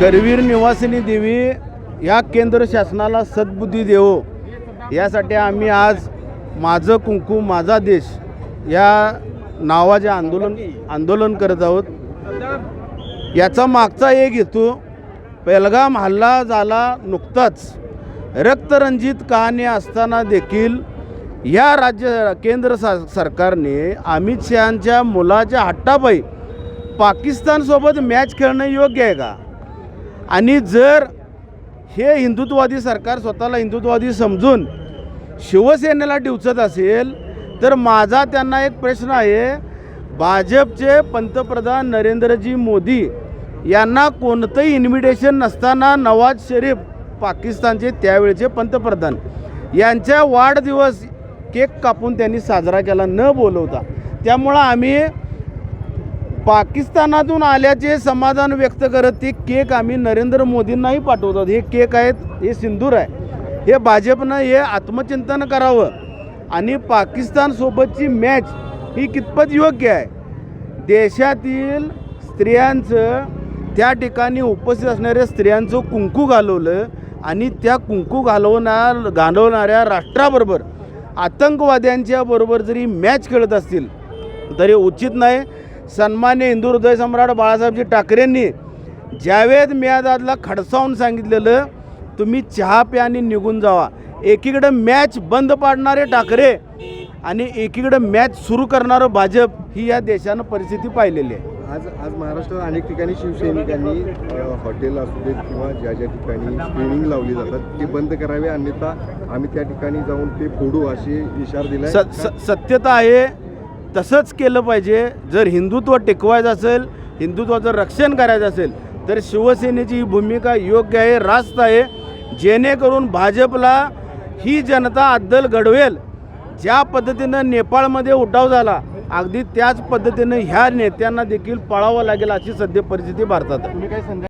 करवीर निवासिनी देवी या केंद्र शासनाला सद्बुद्धी देवो. यासाठी आम्ही आज माझं कुंकू माझा देश या नावाचे आंदोलन आंदोलन करत आहोत. याचा मागचा एक हेतू पेलगाम हल्ला झाला नुकताच. रक्तरंजित कहाणी असताना देखील या राज्य केंद्र सा सरकारने अमित शहांच्या मुलाच्या हट्टापाई पाकिस्तानसोबत मॅच खेळणं योग्य आहे का? आणि जर हे हिंदुत्ववादी सरकार स्वतःला हिंदुत्ववादी समजून शिवसेनेला डिवचत असेल तर माझा त्यांना एक प्रश्न आहे भाजपचे पंतप्रधान नरेंद्रजी मोदी यांना कोणतंही इन्व्हिटेशन नसताना नवाज शरीफ पाकिस्तानचे त्यावेळचे पंतप्रधान. यांच्या वाढदिवस केक कापून त्यांनी साजरा केला न बोलवता. त्यामुळं आम्ही पाकिस्तानातून आल्याचे समाधान व्यक्त करत ते केक आम्ही नरेंद्र मोदींनाही पाठवतात. हे केक आहेत हे सिंदूर आहे. हे भाजपनं हे आत्मचिंतन करावं. आणि पाकिस्तानसोबतची मॅच ही कितपत योग्य आहे? देशातील स्त्रियांचं त्या ठिकाणी उपस्थित असणाऱ्या स्त्रियांचं कुंकू घालवलं आणि त्या कुंकू घालवणार घालवणाऱ्या राष्ट्राबरोबर आतंकवाद्यांच्या बरोबर जरी मॅच खेळत असतील तरी उचित नाही. सन्मान्य हिंदू हृदय सम्राट बाळासाहेबजी ठाकरेंनी जावेद मियादादला खडसावून सांगितलेलं तुम्ही चहा प्या आणि निघून जावा. एकीकडं मॅच बंद पाडणारे ठाकरे आणि एकीकडं मॅच सुरू करणारं भाजप ही या देशानं परिस्थिती पाहिलेली आहे. आज आज महाराष्ट्रात अनेक ठिकाणी शिवसैनिकांनी हॉटेल असू देत किंवा ज्या ज्या ठिकाणी स्क्रीनिंग लावली जातात ते बंद करावे अन्यथा आम्ही त्या ठिकाणी जाऊन ते फोडू असे इशारा स सत्यता आहे. तसंच केलं पाहिजे. जर हिंदुत्व टिकवायचं असेल हिंदुत्वाचं रक्षण करायचं असेल तर शिवसेनेची ही भूमिका योग्य आहे रास्त आहे. जेणेकरून भाजपला ही जनता अद्दल घडवेल. ज्या पद्धतीनं नेपाळमध्ये उठाव झाला अगदी त्याच पद्धतीनं ह्या नेत्यांना देखील पळावं लागेल अशी सध्या परिस्थिती भारतात आहे.